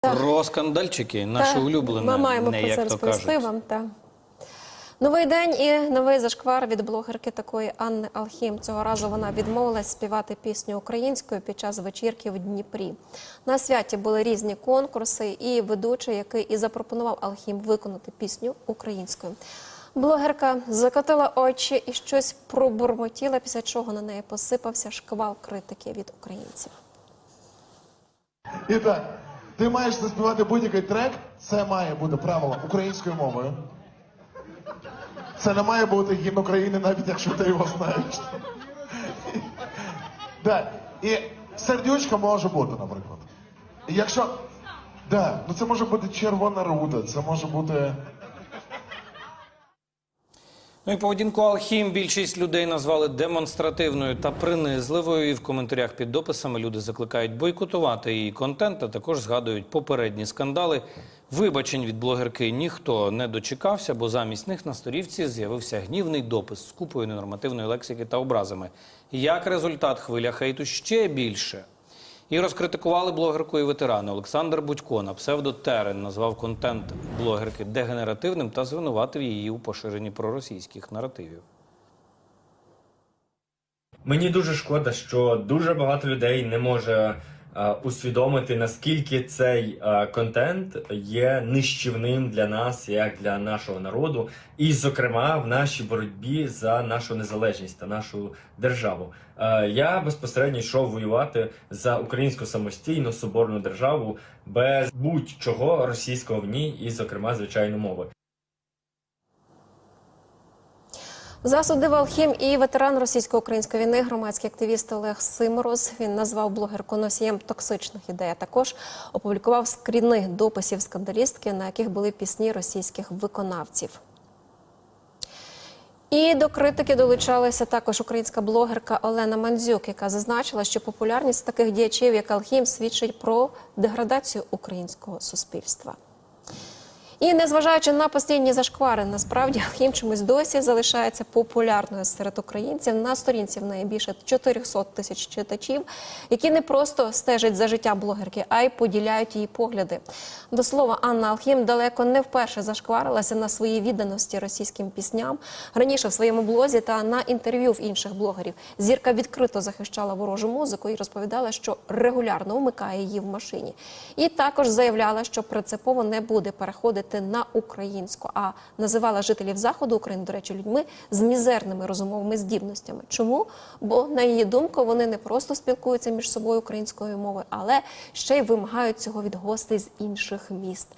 Про скандальчики, наші Та, улюблені, Ми маємо не про це розповісти вам. Та. Новий день і новий зашквар від блогерки такої Анни Алхім. Цього разу вона відмовилась співати пісню українською під час вечірки в Дніпрі. На святі були різні конкурси, і ведучий, який і запропонував Алхім виконати пісню українською. Блогерка закотила очі і щось пробурмотіла, після чого на неї посипався шквал критики від українців. І так, ти маєш заспівати будь-який трек, це має бути правило українською мовою. Це не має бути гімн України, навіть якщо ти його знаєш. Да. І сердючка може бути, наприклад. Якщо. Да, ну це може бути червона руда, це може бути. Ну і поведінку Алхім більшість людей назвали демонстративною та принизливою. І в коментарях під дописами люди закликають бойкотувати її контент, а також згадують попередні скандали. Вибачень від блогерки ніхто не дочекався, бо замість них на сторівці з'явився гнівний допис з купою ненормативної лексики та образами. Як результат, хвиля хейту ще більше. І розкритикували блогерку і ветерани. Олександр Будько на псевдотерен назвав контент блогерки дегенеративним та звинуватив її у поширенні проросійських наративів. Мені дуже шкода, що дуже багато людей не може усвідомити, наскільки цей е, контент є нищівним для нас, як для нашого народу, і, зокрема, в нашій боротьбі за нашу незалежність та нашу державу. Е, я безпосередньо йшов воювати за українську самостійну соборну державу без будь-чого російського в ній, і, зокрема, звичайно, мови. Засудив Алхім і ветеран російсько-української війни, громадський активіст Олег Симороз. Він назвав блогерку носієм токсичних ідей. а Також опублікував скріни дописів скандалістки, на яких були пісні російських виконавців. І до критики долучалася також українська блогерка Олена Мандзюк, яка зазначила, що популярність таких діячів, як Алхім, свідчить про деградацію українського суспільства. І незважаючи на постійні зашквари, насправді Алхім чомусь досі залишається популярною серед українців. На сторінці в неї більше 400 тисяч читачів, які не просто стежать за життя блогерки, а й поділяють її погляди. До слова, Анна Алхім далеко не вперше зашкварилася на своїй відданості російським пісням. Раніше в своєму блозі та на інтерв'ю в інших блогерів зірка відкрито захищала ворожу музику і розповідала, що регулярно вмикає її в машині. І також заявляла, що принципово не буде переходити на українську, а називала жителів заходу України, до речі, людьми з мізерними розумовими здібностями. Чому? Бо на її думку вони не просто спілкуються між собою українською мовою, але ще й вимагають цього від гостей з інших міст.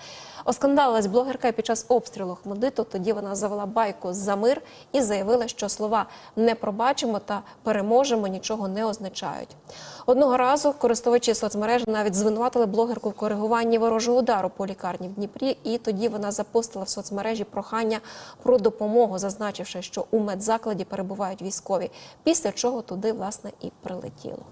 Оскандалилась блогерка під час обстрілу Хмодиту. Тоді вона завела байку за мир і заявила, що слова не пробачимо та переможемо нічого не означають. Одного разу користувачі соцмережі навіть звинуватили блогерку в коригуванні ворожого удару по лікарні в Дніпрі. І тоді вона запостила в соцмережі прохання про допомогу, зазначивши, що у медзакладі перебувають військові. Після чого туди власне і прилетіло.